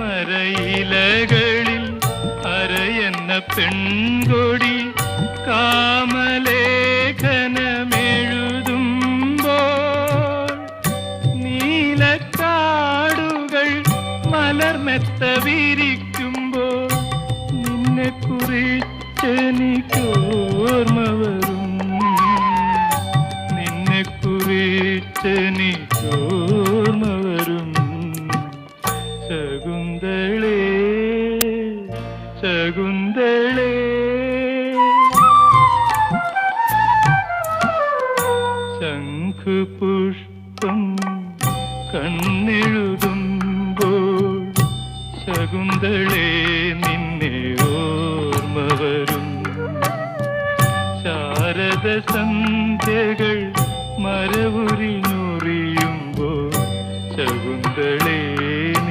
താമരയിലകളിൽ അരയെന്ന പെൺകൊടി കാമലേഖനമെഴുതുമ്പോൾ നീലക്കാടുകൾ മലർമെത്ത വിരിക്കുമ്പോൾ നിന്നെ കുറിച്ചെനിക്കോർമ്മ വരും. നിന്നെ കുറിച്ചെനിക്കോർമ്മ ശകുന്തളേ ശകുന്തളേ. ശംഖുപുഷ്പം കണ്ണെഴുതുമ്പോൾ ശകുന്തളേ നിന്നെ ഓർമ്മ വരും. ശാരദ സന്ധ്യകൾ മരവുരി നുറിയുമ്പോൾ